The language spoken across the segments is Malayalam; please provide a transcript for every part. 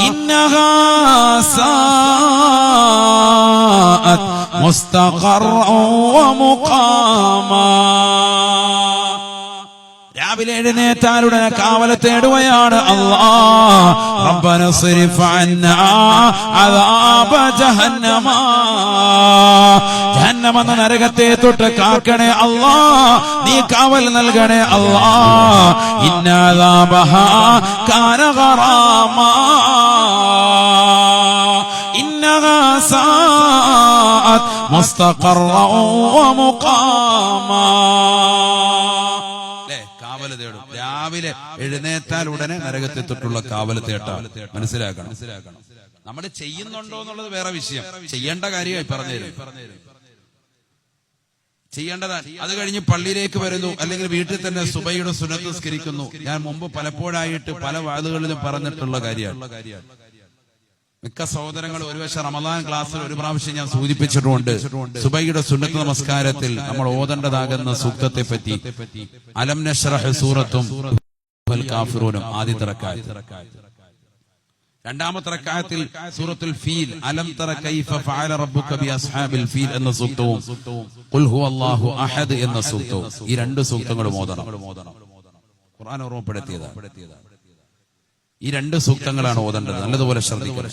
إنها ساءت مستقرا ومقاما രാവിലെ എഴുന്നേറ്റാലുടനെ കാവല തേടുകയാണ് അല്ലാ റബ്ബന സിരിഫ് അന്നാ അദാബ ജഹന്നമ ജഹന്നം എന്ന നരകത്തെ തൊട്ട് കാക്കണേ അല്ലാ നീ കാവൽ നൽകണേ അല്ലാ ഇന്നദാബഹ കാന ഗറാമാ إنها ساءت مستقرا ومقاما അല്ലേ കാവല് തേടും രാവിലെ എഴുന്നേറ്റാൽ ഉടനെ നരകത്തെ തൊട്ടുള്ള കാവല് തേട്ട മനസ്സിലാക്കണം നമ്മൾ ചെയ്യുന്നുണ്ടോ എന്നുള്ളത് വേറെ വിഷയം ചെയ്യേണ്ട കാര്യമായി പറഞ്ഞു തരും ചെയ്യേണ്ടതാണ്. അത് കഴിഞ്ഞ് പള്ളിയിലേക്ക് വരുന്നു. അല്ലെങ്കിൽ വീട്ടിൽ തന്നെ സുബൈയുടെ സുനത്ത് സ്കരിക്കുന്നു ഞാൻ മുമ്പ് പലപ്പോഴായിട്ട് പല വാതുകളിലും പറഞ്ഞിട്ടുള്ള കാര്യമാണ്. മിക്ക സഹോദരങ്ങൾ ഒരു വശം റമദാൻ ക്ലാസ്സിൽ ഒരു പ്രാവശ്യം ഞാൻ സൂചിപ്പിച്ചിട്ടുണ്ട്. സുബൈയുടെ സുന്നത്ത് നമസ്കാരത്തിൽ നമ്മൾ ഓതേണ്ടതാകുന്ന സൂക്തത്തെ പറ്റി അലം നഷ്റഹ് സൂറത്തും ആദ്യ റക്കായത്ത് രണ്ടാമത്തെ റക്കായത്തിൽ സൂറത്തുൽ ഫീൽ. അലം തറ കൈഫ ഫഅല റബ്ബുക ബി അസ്ഹാബിൽ ഫീൽ എന്ന സൂക്തവും ഖുൽ ഹുവല്ലാഹു അഹദ് എന്ന സൂക്തവും. ഈ രണ്ട് സൂക്തങ്ങളും ഓതണം ഖുർആൻ ഓർമ്മപ്പെടുത്തിയതാണ്. ഈ രണ്ട് സൂക്തങ്ങളാണ് ഓതേണ്ടത്. നല്ലതുപോലെ ശ്രദ്ധിക്കണം.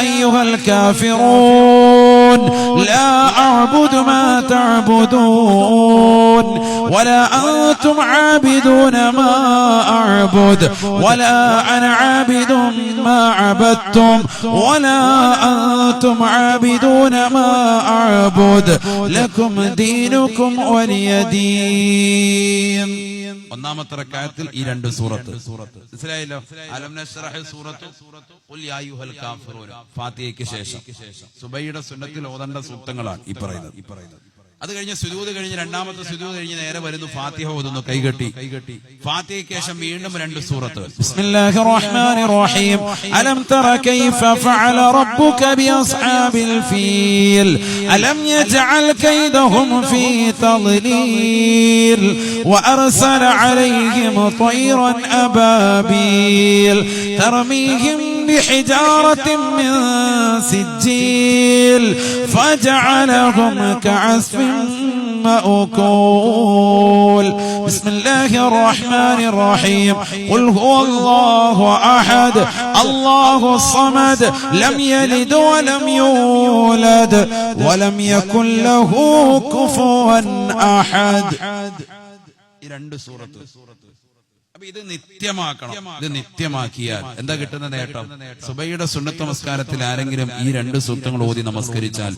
أيها الكافرون. لا أعبد ما تعبدون ولا أنتم عابدون ما أعبد ولا أنا عابد ما عبدتم ولا أنتم عابدون ما أعبد لكم دينكم ولي دين ഒന്നാമത്തെ റക്കായത്തിൽ ഈ രണ്ട് സൂറത്ത് മനസ്സിലായല്ലോ അലം നശ്റഹ് സൂറത്ത് ഖുൽ യാ അയ്യുഹൽ കാഫിറൂൻ ഫാത്തിഹയ്ക്ക് ശേഷം സുബൈയുടെ സുന്നത്തിൽ ഓതേണ്ട സൂക്തങ്ങളാണ് ഈ പറയുന്നത് ഈ പറയുന്നത് അത് കഴിഞ്ഞ് സുജൂദ് കഴിഞ്ഞ് രണ്ടാമത്തെ സുജൂദ് കഴിഞ്ഞ് നേരെ വരുന്നു ഫാത്തിഹ ഓതുന്നു കൈകെട്ടി ഫാത്തിഹയ്ക്ക് ശേഷം വീണ്ടും രണ്ട് സൂറത്ത് ബിസ്മില്ലാഹിർ റഹ്മാനിർ റഹീം അലം തറ കൈഫ ഫഅല റബ്ബുക ബിഅസ്ഹാബിൽ ഫീൽ അലം യജ്അൽ കൈദഹും ഫീ തദ്ലീൽ وأرسل عليهم طيرا أبابيل ترميهم بحجارة من سجيل فجعلهم كعصف مأكول بسم الله الرحمن الرحيم قل هو الله أحد الله الصمد لم يلد ولم يولد ولم يكن له كفوا أحد ഈ രണ്ട് സൂറത്ത് അപ്പൊ ഇത് നിത്യമാക്കണം. ഇത് നിത്യമാക്കിയാൽ. എന്താ കിട്ടുന്ന നേട്ടം? സുബൈയുടെ സുന്നത്ത് നമസ്കാരത്തിൽ ആരെങ്കിലും ഈ രണ്ട് സൂക്തങ്ങൾ ഓതി നമസ്കരിച്ചാൽ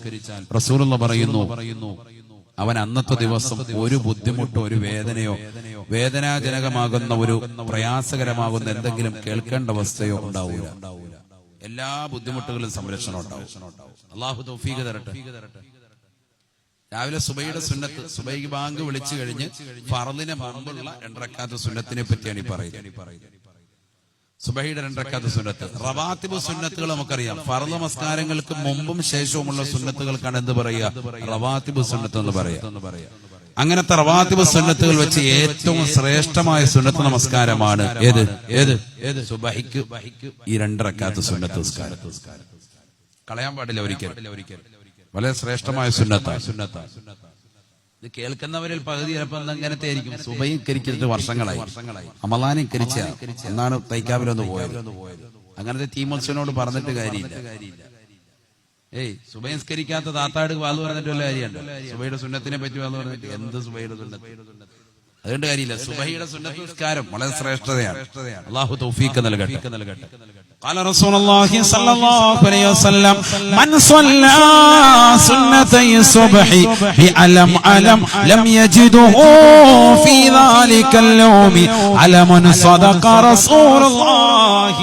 റസൂലുള്ള പറയുന്നു അവൻ അന്നത്തെ ദിവസം ഒരു ബുദ്ധിമുട്ടോ ഒരു വേദനയോ വേദനാജനകമാകുന്ന ഒരു പ്രയാസകരമാകുന്ന എന്തെങ്കിലും കേൾക്കേണ്ട അവസ്ഥയോ ഉണ്ടാവൂല. എല്ലാ ബുദ്ധിമുട്ടുകളും സംരക്ഷണം ഉണ്ടാവും. അള്ളാഹു തൗഫീഖ് തരട്ടെ. രാവിലെ സുബൈയുടെ സുന്നത്ത് സുബൈ ബാങ്ക് വിളിച്ചു കഴിഞ്ഞ് ഫറലിനെ മുമ്പുള്ള രണ്ടരക്കാത്ത സുന്നത്തിനെ പറ്റിയാണ് ഈ പറയുന്നത്. സുബൈയുടെ രണ്ടരക്കാത്ത സുന്നത്ത്. റവാത്തിബ് സുന്നത്തുകൾ നമുക്കറിയാം. ഫറു നമസ്കാരങ്ങൾക്ക് മുമ്പും ശേഷവുമുള്ള സുന്നത്തുകൾക്കാണ് എന്ത് പറയുക? റവാത്തിബ് സുന്നത്ത് എന്ന് പറയാ അങ്ങനത്തെ റവാത്തിബ് സുന്നത്തുകൾ വെച്ച് ഏറ്റവും ശ്രേഷ്ഠമായ സുന്നത്ത് നമസ്കാരമാണ് ഏത്? ഏത്? ഏത്? സുബഹിക്ക്. ഈ രണ്ടരക്കാത്ത സുന്നത്ത് നമസ്കാരം. കളയാൻ പാടില്ല ഒരിക്കലും. വളരെ ശ്രേഷ്ഠമായ ഇത് കേൾക്കുന്നവരിൽ പകുതി ചിലപ്പോൾ അങ്ങനത്തെ ആയിരിക്കും സുബൈക്കരിച്ചിട്ട് വർഷങ്ങളായി. അമലാനും കരിച്ച എന്നാണ് തൈക്കാവിലൊന്ന് പോയത്. അങ്ങനത്തെ തീമത്സനോട് പറഞ്ഞിട്ട് കാര്യമില്ല. ഏയ് സുബൈസ്കരിക്കാത്ത താത്താട് വാൽ പറഞ്ഞിട്ട് വല്ല കാര്യമുണ്ട്? സുബൈയുടെ സുന്നത്തിനെ പറ്റി വാൽ പറഞ്ഞിട്ട് എന്ത് സുബൈയുടെ സുന്നത്ത്? അതുകൊണ്ട് കാര്യമില്ല. സുബൈയുടെ സുന്നത്ത് നിസ്കാരം വളരെ ശ്രേഷ്ഠതയാണ്. അള്ളാഹു തൗഫീഖ് നൽകട്ടെ. നൽകട്ടെ. قال رسول الله صلى الله عليه وسلم من صلى سنتي الصبح بألم ألم لم يجده في ذلك اليوم ألم صدق رسول الله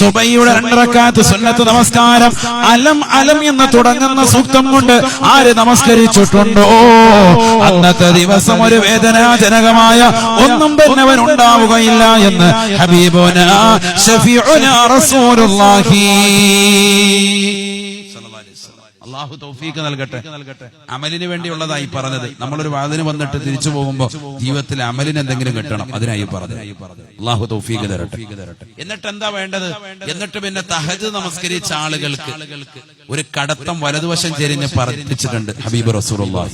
സുബൈയുടെ രണ്ടരക്കാത്ത് സുന്നത്ത് നമസ്കാരം അലം അലം എന്ന് തുടങ്ങുന്ന സൂക്തം കൊണ്ട് ആര് നമസ്കരിച്ചിട്ടുണ്ടോ അന്നത്തെ ദിവസം ഒരു വേദനാജനകമായ ഒന്നും തന്നെ അവൻ ഉണ്ടാവുകയില്ല എന്ന് ഹബീബുന ഷഫീഉന റസൂലുള്ളാഹി അള്ളാഹു തൗഫീഖ് നൽകട്ടെ. അമലിന് വേണ്ടിയുള്ളതായി പറഞ്ഞത്. നമ്മളൊരു വാതിന് വന്നിട്ട് തിരിച്ചു പോകുമ്പോ ജീവിതത്തിൽ അമലിന് എന്തെങ്കിലും കിട്ടണം. അതിനായി പറഞ്ഞു അള്ളാഹു തൗഫീഖ് തരട്ടെ. എന്നിട്ട് എന്താ വേണ്ടത്? എന്നിട്ട് പിന്നെ തഹജ് നമസ്കരിച്ച ആളുകൾക്ക് ഒരു കടത്തം വലതുവശം ചെരിഞ്ഞ് പറപ്പിച്ചിട്ടുണ്ട് ഹബീബ് റസൂറുല്ലാഹി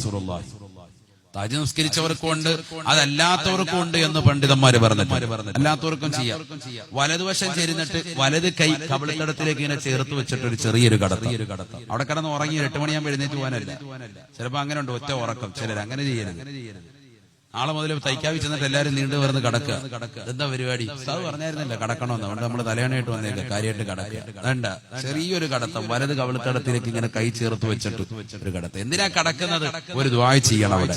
താജ് നിസ്കരിച്ചവർക്കും ഉണ്ട് അതല്ലാത്തവർക്കും ഉണ്ട് എന്ന് പണ്ഡിതന്മാര് പറഞ്ഞിട്ടുണ്ട്. അല്ലാത്തവർക്കും ചെയ്യാം. വലതുവശം ചെരിഞ്ഞിട്ട് വലത് കൈ കബളിത്തടത്തിലേക്ക് ഇങ്ങനെ ചേർത്ത് വെച്ചിട്ട് ഒരു ചെറിയൊരു കടത്തി. ഒരു കടത്ത. അവിടെ കിടന്ന് ഉറങ്ങി എട്ട് മണിയാകുമ്പോൾ എഴുന്നേറ്റ് പോകാനല്ല. ചിലപ്പോ അങ്ങനെ ഉണ്ട് ഒറ്റ ഉറക്കം. ചിലർ അങ്ങനെ ചെയ്യരുത്. നാളെ മുതൽ തൈക്കാവി ചെന്നിട്ട് എല്ലാരും നീണ്ടു വരുന്ന കടക്കുക. എന്താ പരിപാടി? സാവ് പറഞ്ഞായിരുന്നില്ല? കടക്കണമെന്ന്. അതുകൊണ്ട് നമ്മൾ തലയണയിട്ട് വന്നേക്കാം. കാര്യമായിട്ട് കടക്കുക. വേണ്ട. ചെറിയൊരു കടത്തം. വലത് കവിളത്തടത്തിലേക്ക് ഇങ്ങനെ കൈ ചേർത്ത് വെച്ചിട്ട് ഒരു കടത്തം. എന്തിനാ കടക്കുന്നത്? ഒരു ദ്വായ ചെയ്യണം അവിടെ.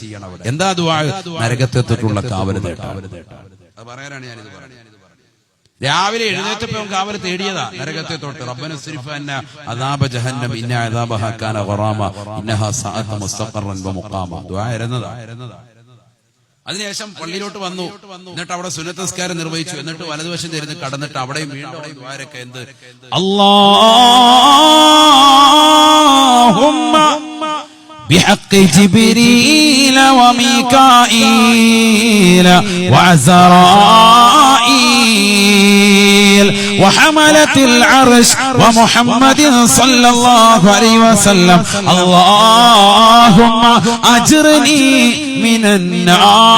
എന്താ ദ്വായ നരകത്തെത്തിട്ടുള്ള കാവൽ തേട്ട പറയാനാണ് ഞാനിത് പറയുന്നത് രാവിലെ എഴുന്നേറ്റപ്പോ കാവൽ തേടിയതാ. നരകത്തെ തൊട്ട്. റബ്ബന സിരിഫന്ന അദാബ ജഹന്നം. ഇന്ന അദാബഹ ഇന്നഹ സഅത മുസ്തഖറൻ വ മുഖാമ. ഇരുന്നതാ. അതിനുശേഷം പള്ളിയിലോട്ട് വന്നു എന്നിട്ട് അവിടെ സുന്നത്തസ്കാരം നിർവഹിച്ചു എന്നിട്ട് വലതുവശം തിരിഞ്ഞ് കടന്നിട്ട് അവിടെയും വീണ്ടും ദ്വാരൊക്കെ എന്ത് അല്ലാഹുമ്മ بحق جبريل وميكائيل وعزرائيل وحملة العرش ومحمد صلى الله عليه وسلم. اللهم أجرني من النار.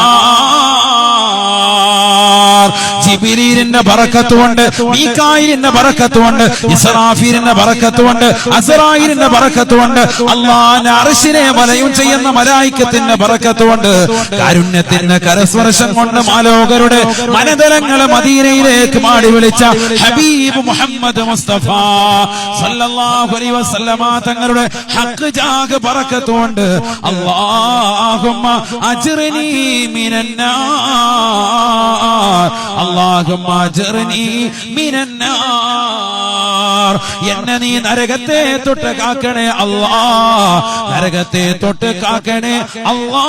ജിബിരീരിന്റെ ബറക്കത്തുകൊണ്ട് മീക്കായിലിന്റെ ബറക്കത്തുകൊണ്ട് ഇസറാഫീലിന്റെ ബറക്കത്തുകൊണ്ട് അസറായിലിന്റെ ബറക്കത്തുകൊണ്ട് അള്ളാന്റെ അറിശിനെ വലയും ചെയ്യുന്ന മലായിക്കത്തിന്റെ ബറക്കത്തുകൊണ്ട് കാരുണ്യത്തിന്റെ കരസ്പർശം കൊണ്ട് മാലോകരുടെ മനതലങ്ങളെ മദീനയിലേക്ക് മാടി വിളിച്ച ഹബീബ് മുഹമ്മദ് മുസ്തഫ സല്ലല്ലാഹു അലൈഹി വസല്ലമ തങ്ങളുടെ ഹക്ക് ജാഗ് ബറക്കത്തുകൊണ്ട് അല്ലാഹുമ്മ അജ്റിനി മിനന്നാർ. അല്ലാഹുമ്മ അജ്റിനി മിനന്നാർ. എന്നെ നീ നരകത്തെ തൊട്ട് കാക്കണേ അല്ലാ നരകത്തെ തൊട്ട് കാക്കണേ അല്ലാ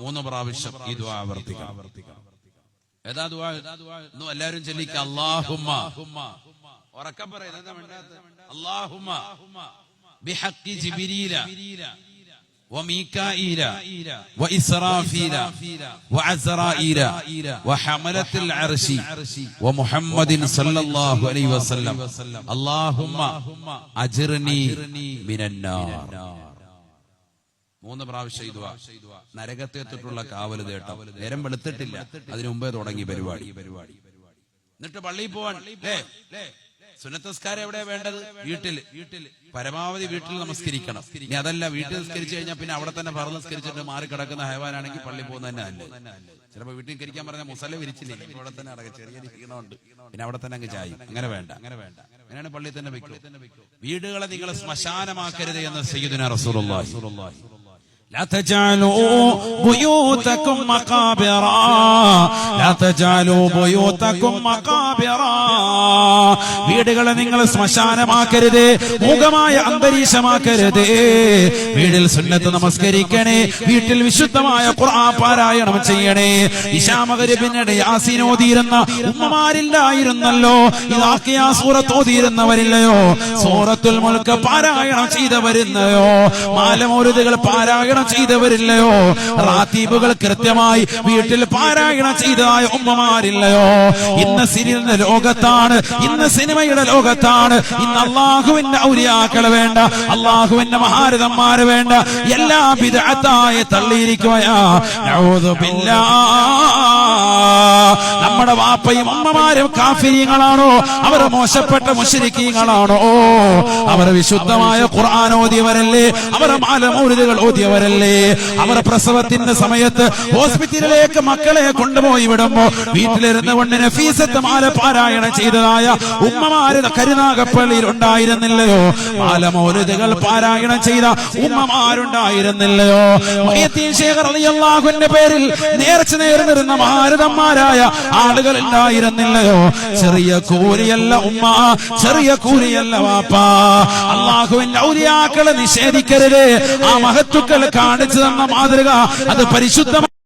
മൂന്ന് പ്രാവശ്യം ഈ ദുആ ആവർത്തിക്കാം ഏതാ ദുആ? ഇന്നും എല്ലാവരും ചെല്ലിക്ക. അല്ലാഹുമ്മ ഉറക്കം പറയുന്നത് എന്താ ബിഹക്കി ജിബ്രീല. وميكائيل وإسرافيل وعزرائيل وحملة العرش ومحمد صلى الله عليه وسلم اللهم أجرني من النار മൂന്ന് പ്രാവശ്യം ഇതുവാ നരകത്തെ തൊട്ടുള്ള കാവല് തേട്ടം നേരം വെളുത്തിട്ടില്ല അതിനു മുമ്പേ തുടങ്ങി പരിപാടി എന്നിട്ട് പള്ളിയിൽ പോവാൻ ല്ലേ? സുന്നത്തസ്കാരം എവിടെ വേണ്ടത്? വീട്ടിൽ വീട്ടിൽ പരമാവധി വീട്ടിൽ നമസ്കരിക്കണം. ഇനി അതല്ല വീട്ടിൽ നിസ്കരിച്ചു കഴിഞ്ഞാൽ പിന്നെ അവിടെ തന്നെ പറഞ്ഞു നിസ്കരിച്ചിട്ട് മാറി കിടക്കുന്ന ഹൈവാനാണെങ്കിൽ പള്ളി പോകുന്ന തന്നെ അല്ലേ? ചിലപ്പോ വീട്ടിൽ കരിക്കാൻ പറഞ്ഞാൽ മുസല വിരിച്ചില്ലേ? ഇവിടെ തന്നെ അടക്കം ചെറിയ ക്ഷീണമുണ്ട്. പിന്നെ അവിടെ തന്നെ അങ്ങ് ചായും. അങ്ങനെ വേണ്ട. അങ്ങനെ വേണ്ട അങ്ങനെയാണ് പള്ളി തന്നെ വെക്കും വീടുകളെ നിങ്ങൾ ശ്മശാനമാക്കരുത് എന്ന് സയ്യിദുന റസൂലുള്ളാഹി. لا تجعلوا بيوتكم مقابرا لا تجعلوا بيوتكم مقابرا വീടുകളെ നിങ്ങൾ ശ്മശാനമാക്കരുത് മൂകമായ അന്തരീക്ഷമാക്കരുത് വീട്ടിൽ സുന്നത്ത് നമസ്കരിക്കണേ വീട്ടിൽ വിശുദ്ധമായ ഖുർആൻ പാരായണം ചെയ്യണേ ഇശാമകരിപ്പിനിടെ യാസീനോതിയിരുന്ന ഉമ്മമാരില്ലായിരുന്നല്ലോ ഇതാക്കിയ സൂറത്ത് ഓതിയിരുന്നവരില്ലയോ സൂറത്തുൽ മുൽക്ക് പാരായണം ചെയ്തവരുന്നയോ മാലമോരുതുകൾ പാരായണം ചെയ്തവരില്ലയോ? റാത്തീബുകൾ കൃത്യമായി വീട്ടിൽ പാരായണം ചെയ്തതായ ഉമ്മമാരില്ലയോ? ഇന്ന് സിനിമ ലോകത്താണ് ഇന്ന് സിനിമയുടെ ലോകത്താണ്. ഇന്ന് അള്ളാഹുവിന്റെ ഔര്യാക്കൾ വേണ്ട അള്ളാഹുവിന്റെ മഹാരഥന്മാര് വേണ്ട. എല്ലാ വിദഗ്ധായ തള്ളിയിരിക്കുകയാ. നമ്മുടെ വാപ്പയും അമ്മമാരും കാഫിര്യങ്ങളാണോ അവർ മോശപ്പെട്ട മുഷരിക്കീങ്ങളാണോ അവർ വിശുദ്ധമായ ഖുർആൻ ഓതിയവരല്ലേ? അവർ മാലമൗരുതുകൾ ഓതിയവരല്ലേ? അവർ പ്രസവത്തിന്റെ സമയത്ത് ഹോസ്പിറ്റലിലേക്ക് മക്കളെ കൊണ്ടുപോയി വിടുമ്പോ വീട്ടിലിരുന്ന് കൊണ്ട് നഫീസത്ത് മാല പാരായണം ചെയ്തതായ ഉമ്മമാര് കരുനാഗപ്പള്ളിയിൽ ഉണ്ടായിരുന്നില്ലയോ? മാലമോരുതകൾ പാരായണം ചെയ്ത ഉമ്മമാരുണ്ടായിരുന്നില്ലയോ? റളിയല്ലാഹുവിന്റെ പേരിൽ നേർച്ച നേർന്നിരുന്ന മാരുതന്മാരായ ആളുകൾ ഉണ്ടായിരുന്നില്ലയോ? ചെറിയ കൂലിയല്ല ഉമ്മ ചെറിയ കൂലിയല്ല വാപ്പാ. അള്ളാഹുവിന്റെ ഔലിയാക്കളെ നിഷേധിക്കരുത്. ആ മഹത്തുക്കൾ കാണിച്ചു തന്ന മാതൃക. അത് പരിശുദ്ധ